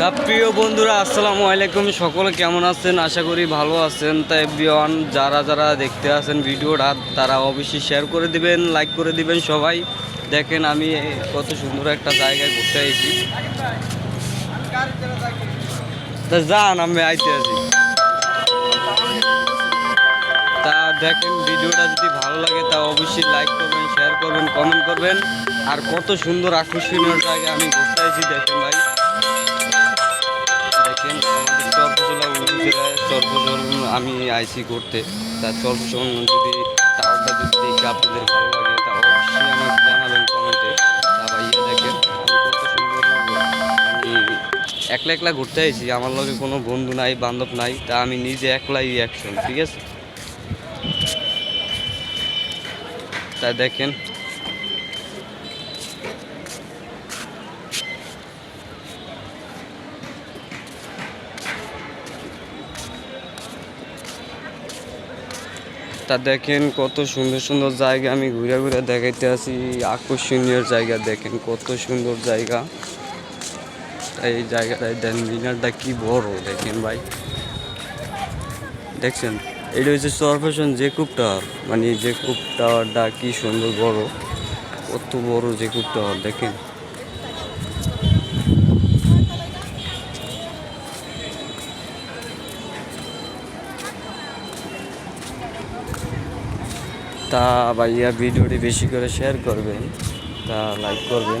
তা প্রিয় বন্ধুরা, আসসালামু আলাইকুম। সকলে কেমন আছেন? আশা করি ভালো আছেন। তাই বিয়ন যারা যারা দেখতে আছেন ভিডিওটা, তারা অবশ্যই শেয়ার করে দিবেন লাইক করে দিবেন সবাই। দেখেন, আমি কত সুন্দর একটা জায়গায় ঘুরতে আইছি। তা যান, আমি আইতে আছি তা দেখেন, ভিডিওটা যদি ভালো লাগে, তা অবশ্যই লাইক করবেন শেয়ার করবেন কমেন্ট করবেন। আর কত সুন্দর আকর্ষণীয় জায়গা আমি ঘুরতে আইছি, দেখেন ভাই। আমি আইসি করতে। তা চরপচল যদি টাওয়ারটা যদি দেখে আপনাদের ভালো লাগে, তা অবশ্যই আমাকে জানাবেন কমেন্টে। তা ভাইয়া দেখেন, আমি একলা একলা ঘুরতে আইছি, আমার লগে কোনো বন্ধু নাই, বান্ধব নাই, তা আমি নিজে একলাই অ্যাকশন ঠিক আছে? তা দেখেন তা দেখেন কত সুন্দর সুন্দর জায়গা, আমি ঘুরে ঘুরে দেখাইতে আছি আকর্ষণীয় জায়গা দেখেন, কত সুন্দর জায়গা। এই জায়গাটায় দেন, মিনারটা কি বড় দেখেন ভাই। দেখছেন? এটা হচ্ছে সরফেশন জেকুব টাওয়ার। মানে জেকুব টাওয়ারটা কি সুন্দর বড়, কত বড় জেকুব টাওয়ার দেখেন। তা ভাইয়া ভিডিওটি বেশি করে শেয়ার করবেন তা লাইক করবেন।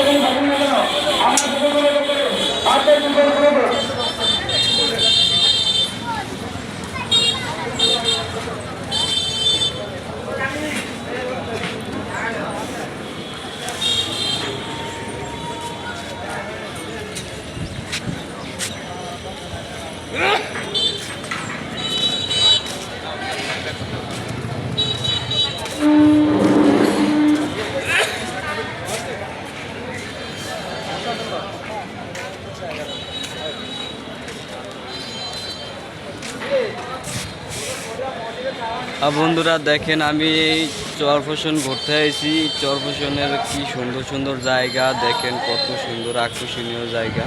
বন্ধুরা, দেখেন আমি এই ঘুরতে আইছি। চরফসনের কি সুন্দর সুন্দর জায়গা, দেখেন কত সুন্দর আকর্ষণীয় জায়গা।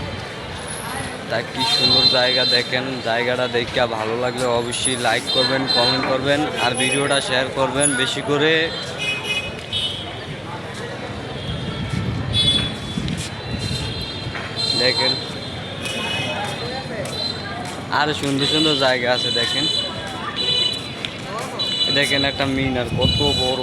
তা কি সুন্দর জায়গা, দেখেন জায়গাটা দেখে ভালো লাগলে অবশ্যই লাইক করবেন কমেন্ট করবেন, আর ভিডিওটা শেয়ার করবেন বেশি করে। দেখেন, আর সুন্দর সুন্দর জায়গা আছে, দেখেন। দেখেন একটা মিনার কত বড়।